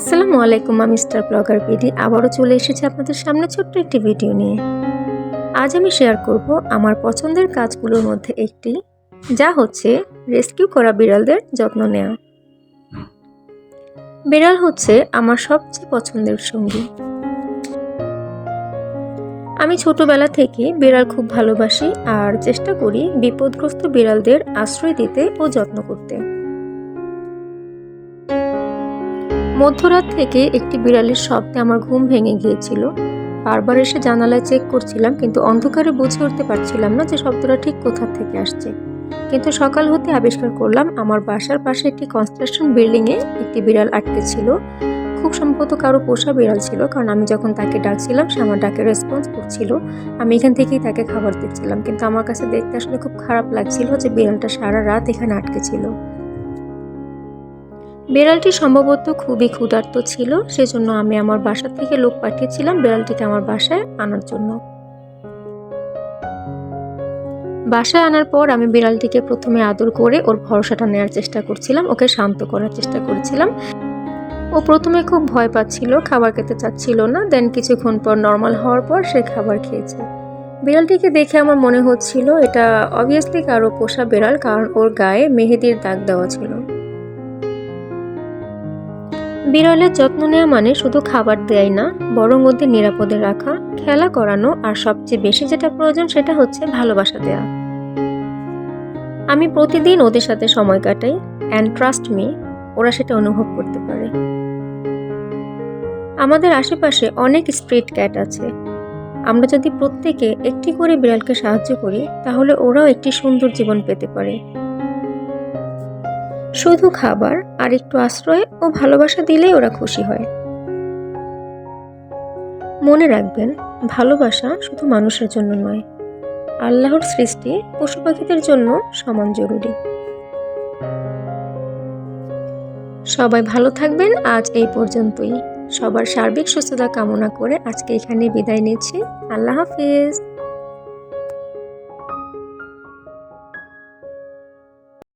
আসসালামু আলাইকুম, আমি স্টার ব্লগার বিডি আবারও চলে এসেছি আপনাদের সামনে ছোট্ট একটি ভিডিও নিয়ে। আজ আমি শেয়ার করব আমার পছন্দের কাজগুলোর মধ্যে একটি, যা হচ্ছে রেস্কিউ করা বিড়ালদের যত্ন নেওয়া বিড়াল হচ্ছে আমার সবচেয়ে পছন্দের সঙ্গী। আমি ছোটবেলা থেকে বিড়াল খুব ভালোবাসি আর চেষ্টা করি বিপদগ্রস্ত বিড়ালদের আশ্রয় দিতে ও যত্ন করতে। মধ্যরাত থেকে একটি বিড়ালের শব্দে আমার ঘুম ভেঙে গিয়েছিল। বারবার এসে জানালায় চেক করছিলাম, কিন্তু অন্ধকারে বুঝে উঠতে পারছিলাম না যে শব্দটা ঠিক কোথা থেকে আসছে। কিন্তু সকাল হতে আবিষ্কার করলাম, আমার বাসার পাশে একটি কনস্ট্রাকশন বিল্ডিংয়ে একটি বিড়াল আটকে ছিল। খুব সম্ভবত কারও পোষা বিড়াল ছিল, কারণ আমি যখন তাকে ডাকছিলাম, সে আমার ডাকে রেসপন্স করছিল। আমি এখান থেকেই তাকে খাবার দিচ্ছিলাম, কিন্তু আমার কাছে দেখতে আসলে খুব খারাপ লাগছিল যে বিড়ালটা সারা রাত এখানে আটকে ছিল। বিড়ালটি সম্ভবত খুবই ক্ষুধার্ত ছিল, সেজন্য আমি আমার বাসা থেকে লোক পাঠিয়েছিলাম বিড়ালটিকে আমার বাসায় আনার জন্য। বাসায় আনার পর আমি বিড়ালটিকে প্রথমে আদর করে ওর ভরসাটা নেওয়ার চেষ্টা করছিলাম, ওকে শান্ত করার চেষ্টা করছিলাম। ও প্রথমে খুব ভয় পাচ্ছিল, খাবার খেতে চাচ্ছিল না, দেন কিছুক্ষণ পর নর্মাল হওয়ার পর সে খাবার খেয়েছে। বিড়ালটিকে দেখে আমার মনে হচ্ছিল এটা অবভিয়াসলি কারও পোষা বিড়াল, কারণ ওর গায়ে মেহেদির দাগ দেওয়া ছিল। বিড়ালের যত্ন নেওয়া মানে শুধু খাবার দেয় না, বরং ওদের নিরাপদে রাখা, খেলা করানো, আর সবচেয়ে বেশি যেটা প্রয়োজন সেটা হচ্ছে ভালোবাসা দেয়া। আমি প্রতিদিন ওদের সাথে সময় কাটাই অ্যান্ড ট্রাস্ট মি ওরা সেটা অনুভব করতে পারে। আমাদের আশেপাশে অনেক স্ট্রিট ক্যাট আছে। আমরা যদি প্রত্যেকে একটি করে বিড়ালকে সাহায্য করি, তাহলে ওরাও একটি সুন্দর জীবন পেতে পারে। শুধু খাবার আর একটু আশ্রয় ও ভালোবাসা দিলেই ওরা খুশি হয়। মনে রাখবেন, ভালোবাসা শুধু মানুষের জন্য নয়, আল্লাহর সৃষ্টি পশু পাখিদের জন্য সমান জরুরি। সবাই ভালো থাকবেন, আজ এই পর্যন্তই। সবার সার্বিক সুস্থতা কামনা করে আজকে এখানে বিদায় নিচ্ছি। আল্লাহ হাফিজ।